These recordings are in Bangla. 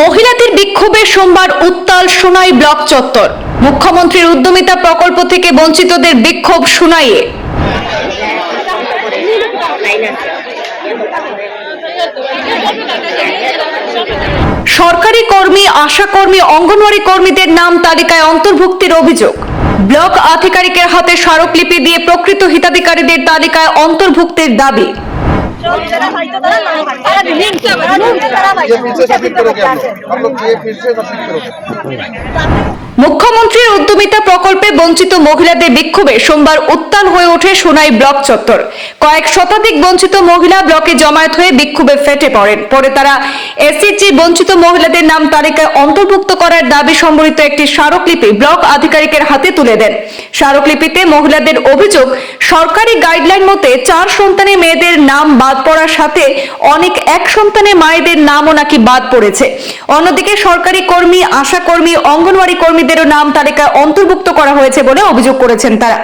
মহিলাদের বিক্ষোভে সোমবার উত্তাল সোনাই ব্লক চত্বর। মুখ্যমন্ত্রীর উদ্যমিতা প্রকল্প থেকে বঞ্চিতদের বিক্ষোভ সোনাইয়ে। সরকারি কর্মী আশাকর্মী অঙ্গনওয়াড়ি কর্মীদের নাম তালিকায় অন্তর্ভুক্তির অভিযোগ। ব্লক আধিকারিকের হাতে স্মারকলিপি দিয়ে প্রকৃত হিতাধিকারীদের তালিকায় অন্তর্ভুক্তির দাবি। মুখ্যমন্ত্রীর উদ্যমিতা প্রকল্পে বঞ্চিত মহিলাদের বিক্ষোভে সোমবার উত্তাল হয়ে ওঠে সোনাই ব্লক চত্বর। কয়েক শতাধিক বঞ্চিত মহিলা ব্লকে জমায়েত হয়ে বিক্ষোভে ফেটে পড়েন। পরে তারা এসএসজি বঞ্চিত মহিলাদের নাম তালিকায় অন্তর্ভুক্ত করার দাবি সম্বলিত একটি স্মারকলিপি ব্লক আধিকারিকের হাতে তুলে দেন। স্মারকলিপিতে মহিলাদের অভিযোগ সরকারি গাইডলাইন মতে চার সন্তানের মেয়েদের নাম বাদ পড়ার সাথে অনেক এক সন্তানের মায়েদের নামও নাকি বাদ পড়েছে। অন্যদিকে সরকারি কর্মী আশা কর্মী অঙ্গনওয়াড়ি কর্মীদেরও নাম তালিকায় অন্তর্ভুক্ত করা হয়েছে বলে অভিযোগ করেছেন তারা।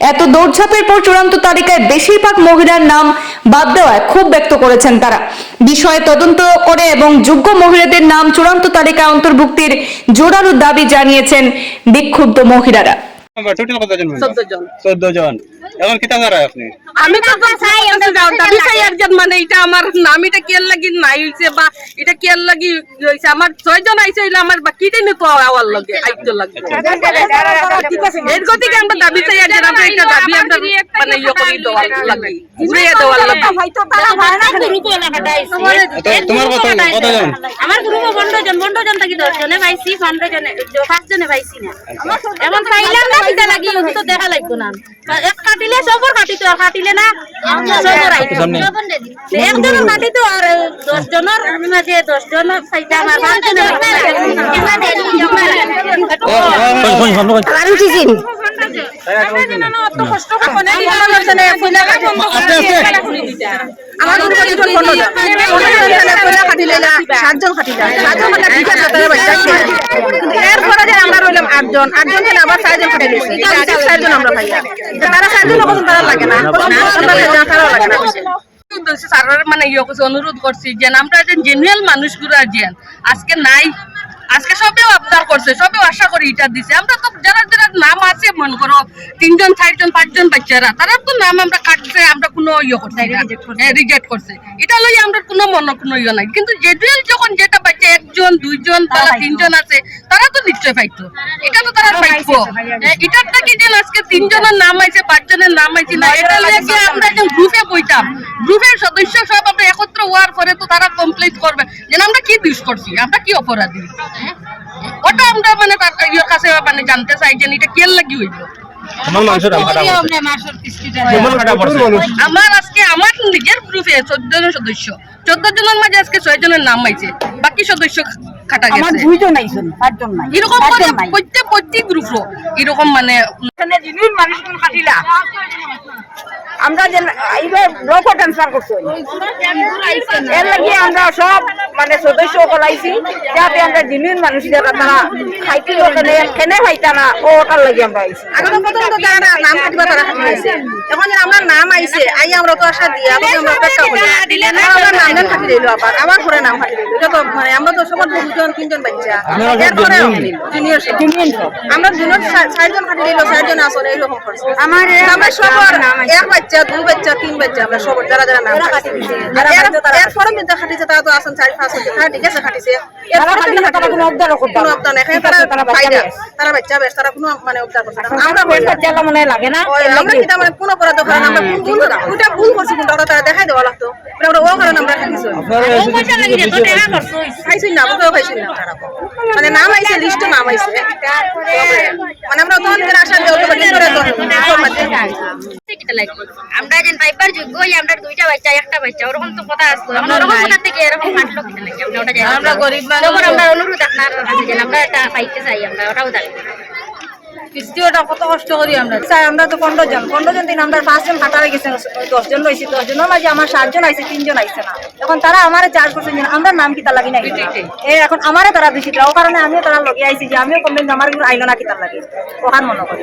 এত দৌড়ঝাঁপের পর চূড়ান্ত তালিকায় বেশিরভাগ মহিলার নাম বাদ দেওয়ায় ক্ষোভ ব্যক্ত করেছেন তারা। বিষয়ে তদন্ত করে এবং যোগ্য মহিলাদের নাম চূড়ান্ত তালিকায় অন্তর্ভুক্তির জোরালো দাবি জানিয়েছেন বিক্ষুব্ধ মহিলারা। জন। জন। এখন কিতা আপনি? আমি তো চাই দাবি চাই একজন মানে এটা আমার নাম এটা কেয়ার লাগি নাই হইছে বা এটা কেয়ার লাগি হইছে আমার ছয়জন আইছে হইলে আমার বাকি দিন তো আওয়ার লাগে আইতো লাগে এর গতিকে আমরা দাবি চাই একজন আমরা এটা দাবি আমরা মানে ইয়ে করি দেওয়ার লাগে ঘুরিয়ে দেওয়ার লাগে তো তোমার কত কতজন আমার গ্রুপ পনেরো জন পনেরো জন থাকি দশ জনে পাইছি পনেরো জনে পাঁচ জনে পাইছি না এখন পাইলাম না কিতা লাগি তো দেখা লাগতো না এক কাটিলে সবর কাটিতো আর কাটিলে না আইতো একজনের কাটিতো আর দশ জনের মাঝে দশ জন চাইতাম আর পাঁচ জনে আমার গ্রুপে দুজন সাতজন খাটিলে সাতজন খাটিলে ঠিক আছে তারা বাচ্চা এরপরে যে আমরা রইলাম আটজন আটজন ছেলে আবার চারজন খাটিয়ে দিয়েছি আগে চারজন আমরা পাইলাম তারা চারজন কখন তারা লাগে না কখন লাগে না, তারাও লাগে না স্যারের মানে ইয়ে করছি অনুরোধ করছি যে আমরা যে জেনুয়াল মানুষগুলো যে আজকে নাই আজকে সবেও আবদার করছে সবেও আশা করি এটা দিছে। আমরা তো যারা যারা নাম আছে মনে করো তিনজন চারজন পাঁচজন বাচ্চারা তারা তো নাম আমরা কাটছে আমরা কোনো ইয়ে করছি রিজেক্ট করছে। এটা লই আমরা কোনো মনে কোনো ইয়ে নাই। কিন্তু জেনুয়াল যখন যেটা বাচ্চা একজন দুইজন তারা তিনজন আছে তারা তো নিশ্চয় পাইতো। এটা তো তারা পাইতো। এটার থেকে যে আজকে তিনজনের নাম আইছে পাঁচজনের নাম আইছে না এটা কি আমরা একজন গ্রুপে বইতাম। গ্রুপের সদস্য সব আমরা একত্র হওয়ার পরে তো তারা কমপ্লিট করবে। যে আমরা কি দোষ করছি? আমরা কি অপরাধী? ওটা আমরা মানে তার ইয়ের কাছে মানে জানতে চাই যে এটা কেন লাগি হইল। আমার আজকে আমার নিজের গ্রুপে চোদ্দ জন সদস্য। চোদ্দ জনের মাঝে আজকে ছয় জনের নাম আইছে বাকি সদস্য কাটা আমার গেছে দুইজন আইছেন পাঁচজন নাই। এরকম মানে প্রত্যেক প্রত্যেক গ্রুপও এরকম মানে এখানে যিনি খাটিলা আমরা যে এইবার ব্লক ট্রান্সফার করছি। এর লাগিয়ে আমরা সব মানে সদস্য সকল আইছি যাতে আমরা যিনি মানুষ যারা তারা খাইতে ওখানে কেনে খাইতা না ও ওটার লাগি আমরা আইছি তারা নাম কাটিবা তারা এখন যে আমার নাম আইছে আই আমরা তো আশা দিয়া আবার আমরা অপেক্ষা করি আমরা নাম দেন খাটি দিল আবার আবার করে নাম খাটি দিল। এটা তো মানে আমরা তো সবার দুজন তিনজন বাচ্চা এরপরে জুনিয়র আমরা জুনিয়র চারজন খাটি দিল চারজন আসলে এইরকম করছে আমার আমরা সবার এক বাচ্চা দুই বাচ্চা তিন বাচ্চা আমরা সবার যারা যারা নাম খাটি দিছে। এরপরে তারা তো আসন চারি পাঁচ হ্যাঁ ঠিক আছে খাটিছে। তারা কোনো অবদানও করতে কোনো না। অবদান নাই। এখানে ঠিক আছে, তারা তারা ফায়দা তারা বাচ্চা বেশ তারা কোনো মানে অবদান করছে আমরা আমরা বাচ্চা মনে লাগে না? আমরা কিটা মানে কোনো আমরা ভুল ওটা ভুল করছি কিন্তু তারা দেখাই দেওয়া লাগতো। আমরা ও কারণে আমরা খাইছি। খাইছি না খাইছি না তারা। মানে নাম আইছে লিস্টে নাম আইছে মানে আমরা তখন আশা দিয়ে আমরা যেন পাইবার যোগ্য আমরা দুইটা বাচ্চা একটা বাচ্চা ওরকম তো কথা আসতো আমরা ওরকম কোথা থেকে এরকম কিনা নাকি আমরা ওটা আমরা গরিব তখন আমরা অনুরোধ আপনার কাছে যেন আমরা এটা পাইতে চাই আমরা ওটাও জানি। কত কষ্ট করি আমরা? স্যার আমরা তো পনেরো জন পনেরো জন দিন আমরা পাঁচজন খাটারে গেছে। দশ জন রয়েছি দশ মাঝে আমার সাতজন আইছে তিনজন আইছে না। এখন তারা আমার চার্জ করছে যে আমরা নাম কিতা লাগি না এ এখন আমারে তারা বেশি ও কারণে আমিও তারা লগে আইছি যে আমিও কোনদিন আমার আইলো না কিতা লাগে? ওখান মনে করি।